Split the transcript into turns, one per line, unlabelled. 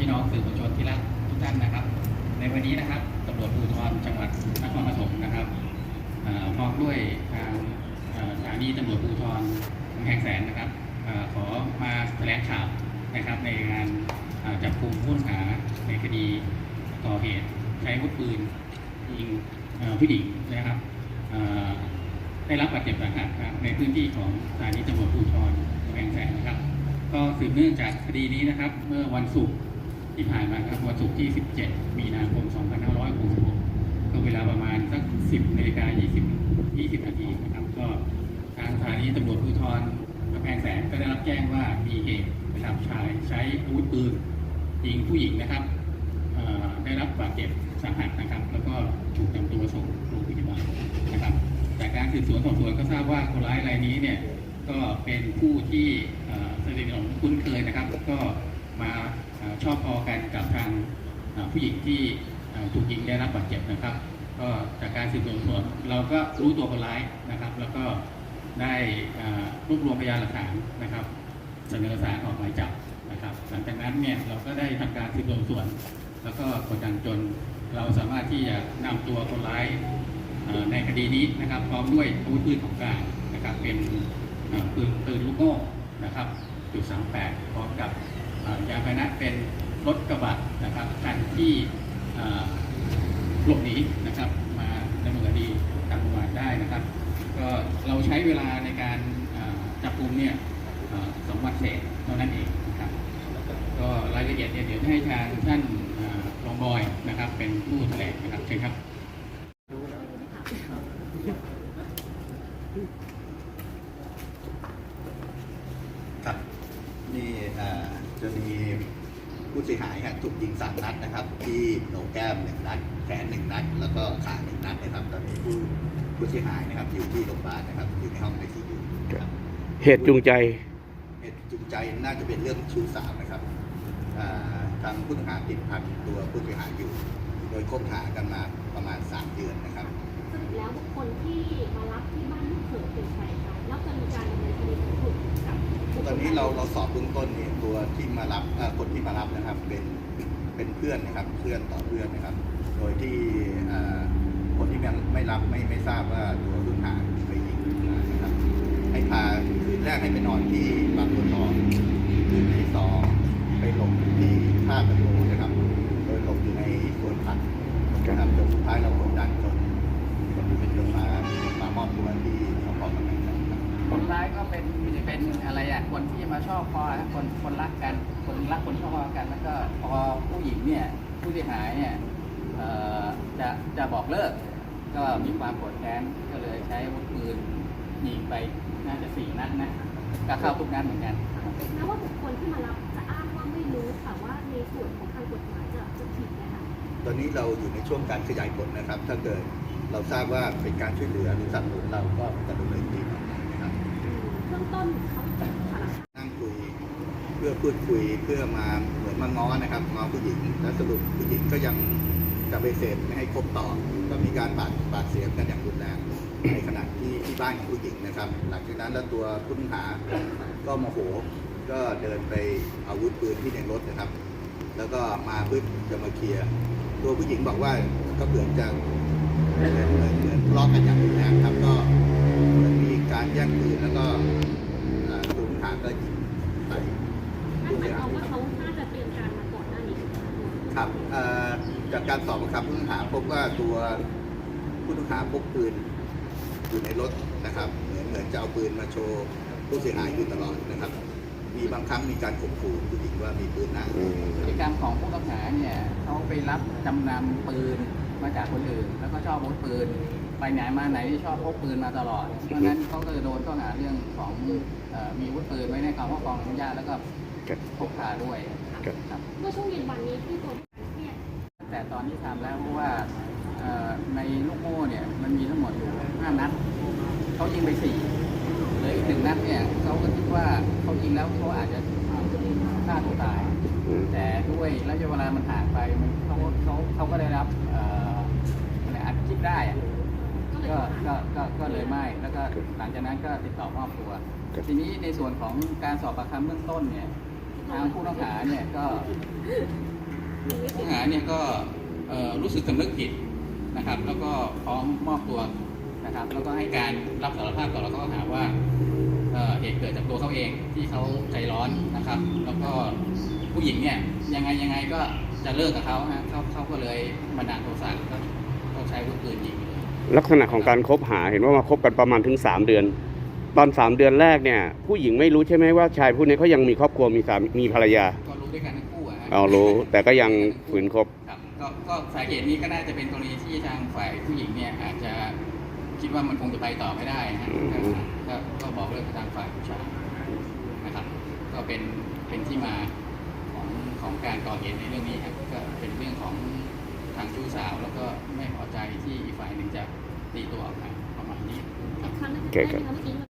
พี่น้องสื่อมวลชนที่รักทุกท่านนะครับ ในวันนี้นะครับตำรวจภูธรจังหวัดนครปฐมนะครับพร้อมด้วยทางสถานีตำรวจภูธรกำแพงแสนนะครับอขอมาแถลงข่าวนะครับในงานจับกลุ่มผู้ต้องหาในคดีก่อเหตุใช้อาวุธปืนยิงผู้หญิงนะครับได้รับบาดเจ็บสาหัสครับในพื้นที่ของสถานีตำรวจภูธรกำแพงแสนนะครับ ก็สืบเนื่องจากคดีนี้นะครับ เมื่อวันศุกร์ ที่ผ่านมาครับวันศุกร์ที่ 17 มีนาคม 2566ก็เวลาประมาณสัก 10นาฬิกา20 20 นาทีนะครับ ก็ทางสถานีตำรวจภูธรกำแพงแสนก็ได้รับแจ้งว่ามีเหตุนะครับชายใช้อาวุธปืนยิงผู้หญิงนะครับได้รับบาดเจ็บสาหัสนะครับ แล้วก็ถูกนำตัวส่งโรงพยาบาลนะครับ จากการสืบสวนสอบสวนก็ทราบว่าคนร้ายรายนี้เนี่ยก็เป็นผู้ที่สนิทสนมคุ้นเคยนะครับ ก็มา ชอบพอกันกับทางผู้หญิงที่ถูกยิงได้รับบาดเจ็บนะครับ ก็จากการสืบสวนสวนเราก็รู้ตัวคนร้ายนะครับ แล้วก็ได้รวบรวมพยานหลักฐานนะครับเสนอสารออกหมายจับนะครับ หลังจากนั้นเนี่ยเราก็ได้ทำการสืบสวนสวน แล้วก็กดดันจนเราสามารถที่จะนำตัวคนร้ายในคดีนี้นะครับ พร้อมด้วยอาวุธปืนของกลางนะครับ เป็นปืนปืนลูกโม่ นะครับจุดสามแปดพร้อมกับยานพาหนะเป็นรถกระบะนะครับคันที่หลบหนีนะครับ มาดำเนินคดีตามกฎหมายได้นะครับ ก็เราใช้เวลาในการจับกลุ่มเนี่ยสองวันเศษเท่านั้นเองนะครับก็รายละเอียดเนี่ยเดี๋ยวให้ทางท่านรองบอยนะครับ เป็นผู้แถลงนะครับเชิญครับ
ครับนี่เอ่อจะมีผู้เสียหายครับถูกยิงสามนัดนะครับ ที่โหนกแก้มหนึ่งนัดแขนหนึ่งนัด แล้วก็ขาหนึ่งนัดนะครับตอนนี้ผู้ผู้เสียหายนะครับอยู่ที่โรงพยาบาลนะครับอยู่ในห้องไอซียูครับ
เหตุจูงใจ
เหตุจูงใจน่าจะเป็นเรื่องชู้สาวนะครับอ่าทางผู้ต้องหาติดพันตัวผู้เสียหายอยู่ โดยคบหากันมาประมาณ 3 เดือนนะครับ
สรุปแล้วบุคคลที่มารับที่บ้านลูกเขยเป็นใครคะแล้วจะมีการดำเนินคดี
นี้เราเราสอบเบื้องต้นเนี่ยตัวที่มารับอ่อคนที่มารับนะครับเป็นเป็นเพื่อนนะครับเพื่อนต่อเพื่อนนะครับ โดยที่อ่อคนที่ยังไม่รับไม่ไม่ทราบว่าตัวผู้ต้องหาไปยิงมานะครับให้พาคืนแรกให้ไปนอนที่บางบัวทองคืนที่สองไปหลบที่ท่ากระโดนะครับ โดยหลบอยู่ในสวนผักนะครับจนสุดท้ายเรากดดันจนจนเป็นลงมามามอบตัวที่สพกำแพงแสนครับ
คน ร้ายก็เป็นเป็นอะไรอะคนที่มาชอบพอคนคนรักกัน คนรักคนชอบพอกัน แล้วก็พอผู้หญิงเนี่ยผู้เสียหายเนี่ยเอ่อจะจะบอกเลิก ก็มีความโกรธแค้นก็เลยใช้อาวุธปืนยิงไปน่าจะสี่นัดนะก็เข้าทุกนัดเหมือนกัน
แม้ว่าบุคคลที่มารับจะอ้างว่าไม่รู้แต่ว่าในส่วนของทางกฎหมายจะจะผิดนะคะ
ตอนนี้เราอยู่ในช่วงการขยายผลนะครับ ถ้าเกิดเราทราบว่าเป็นการช่วยเหลือหรือสนับสนุนเราก็จะดำเนินคดี ต้น
เขาสารภาพ
นั่งคุยเพื่อพูดคุยเพื่อมาเหมือนมาง้อนะครับง้อผู้หญิงและสรุปผู้หญิงก็ยังจะไปเสพไม่ให้คบต่อก็มีการบาดบาดเสียงกันอย่างรุนแรงในขณะที่ที่บ้านของผู้หญิงนะครับ หลังจากนั้นแล้วตัวผู้ต้องหาก็โมโหก็เดินไปเอาวุธปืนที่ในรถนะครับ แล้วก็มาเพื่อจะมาเคลียร์ตัวผู้หญิงบอกว่าก็เหมือนจะ
จาก
การสอบปากคำผู้ต้องหาพบว่าตัวผู้ต้องหาพกปืนอยู่ในรถนะครับ เหมือนเหมือนจะเอาปืนมาโชว์ผู้เสียหายอยู่ตลอดนะครับ มีบางครั้งมีการข่มขู่ผู้หญิงว่ามีปืนนะ
อืม
พฤติกรรมของผู้ต้องหาเนี่ยเขาไปรับจำนำปืนมาจากคนอื่น แล้วก็ชอบอาวุธปืนไปไหนมาไหนที่ชอบพกปืนมาตลอด เพราะฉะนั้นเขาก็จะโดนข้อหาเรื่องของเอ่อมีอาวุธปืนไว้ในความครอบครองอนุญาตแล้วก็
ครับ
พกพาด้วย
ครับ
ครับ
เมื่อช่วงเย็นวันนี้ที่ตัว
แต่ตอนที่ทำแล้วเพราะว่าในลูกโม่เนี่ยมันมีทั้งหมดอยู่ห้านัดเขายิงไปสี่เหลยอีกหนึ่งนัดเนี่ยเขาก็คิดว่าเขายิงแล้วเขาอาจจะฆ่าตัวตาย แต่ด้วยระยะเวลามันห่างไปมันเขาเขาเขาก็ได้รับอ่ออะคลิปได้
ก็เลย
ก็ก็ก็เลยไม่แล้วก็หลังจากนั้นก็ติดต่อมอบตัว ทีนี้ในส่วนของการสอบปากคำเบื้องต้นเนี่ยทางผู้ต้องหาเนี่ยก็
ผู้ต้องหาเนี่ยก็เอ่อรู้สึกสำนึกผิดนะครับ แล้วก็พร้อมมอบตัวนะครับ แล้วก็ให้การรับสารภาพต่อแล้วก็หาว่าเอ่อเหตุเกิดจากตัวเขาเองที่เขาใจร้อนนะครับ แล้วก็ผู้หญิงเนี่ยยังไงยังไงก็จะเลิกกับเขาฮะเขาเขาก็เลยบันดาลโทสะก็ก็ใช้อาวุธปืนยิงเลย
ลักษณะของการคบหาเห็นว่ามาคบกันประมาณถึง 3 เดือน ตอน 3 เดือนแรกเนี่ย ผู้หญิงไม่รู้ใช่ไหมว่าชายผู้นี้เขายังมีครอบครัวมีสามีมีภรรยา
ก็รู้ด้วยกันทั้งคู่อะฮะ
เอารู้แต่ก็ยังฝืนคบ
ครับก็ก็สาเหตุนี้ก็น่าจะเป็นกรณีที่ทางฝ่ายผู้หญิงเนี่ยอาจจะคิดว่ามันคงจะไปต่อไม่ได้ฮะ
อืม
ก็ก็บอกเลิกกับทางฝ่ายผู้ชายนะครับ ก็เป็นเป็นที่มาของของการก่อเหตุในเรื่องนี้ครับก็เป็นเรื่องของทางชู้สาว แล้วก็ไม่พอใจที่อีกฝ่ายหนึ่งจะตีตัวออกมาประมาณนี้ครับ
ครั้งนั้น
โอเค
ได้
ครับ
ไหมคะเมื่อกี้